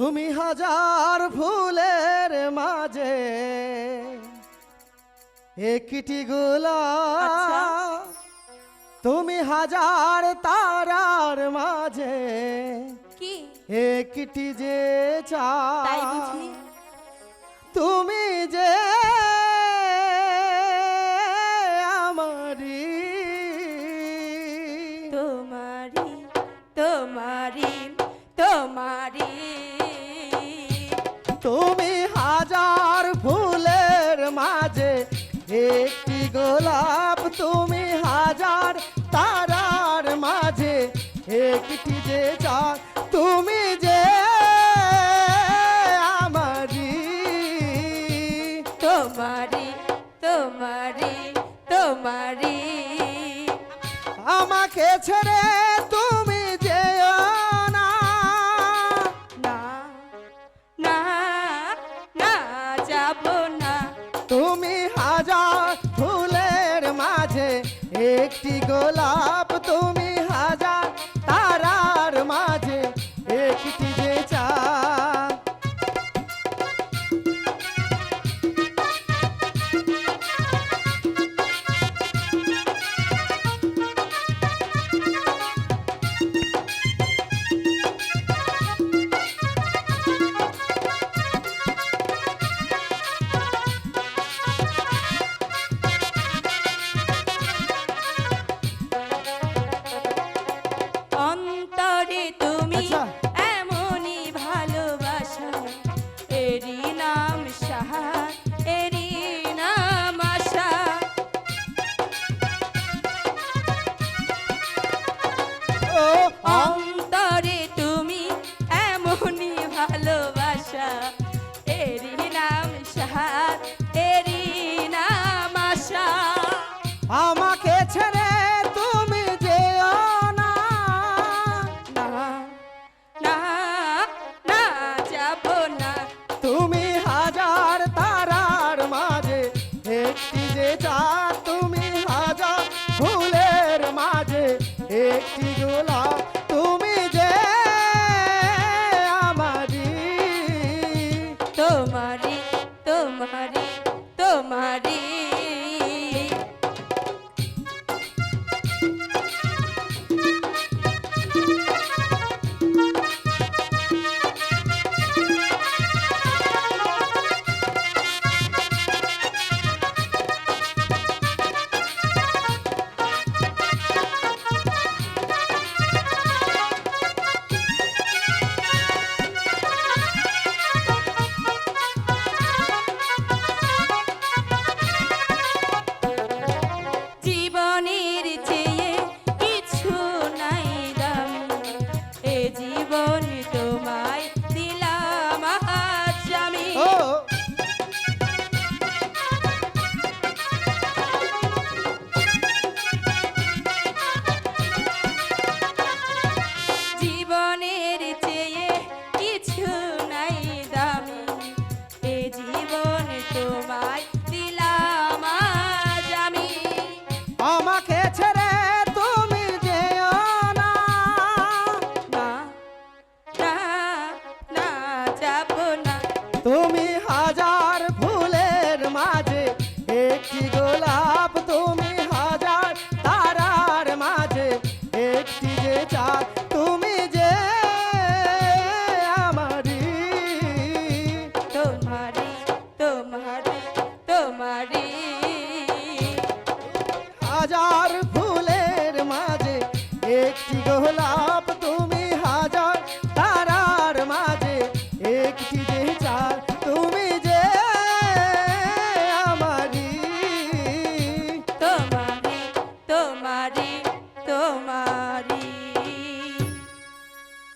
তুমি হাজার ফুলের মাঝে একটি গোলাপ আচ্ছা। তুমি হাজার তারার মাঝে কি? একটি যে তাই বুঝি। তুমি যে আমারি তোমারি তোমারি তোমারি তুমি হাজার ফুলের মাঝে একটি গোলাপ তুমি হাজার তারার মাঝে একটি যে চাঁদ তুমি যে আমারি। তোমারি তোমারি তোমারি। আমাকে ছেড়ে মাঝে একটি গোলাপ তুমি একটি গোলাপ তুমি যে আমারি। তোমারি তোমারি তোমারি। জীবন তোমারি তোমারি। হাজার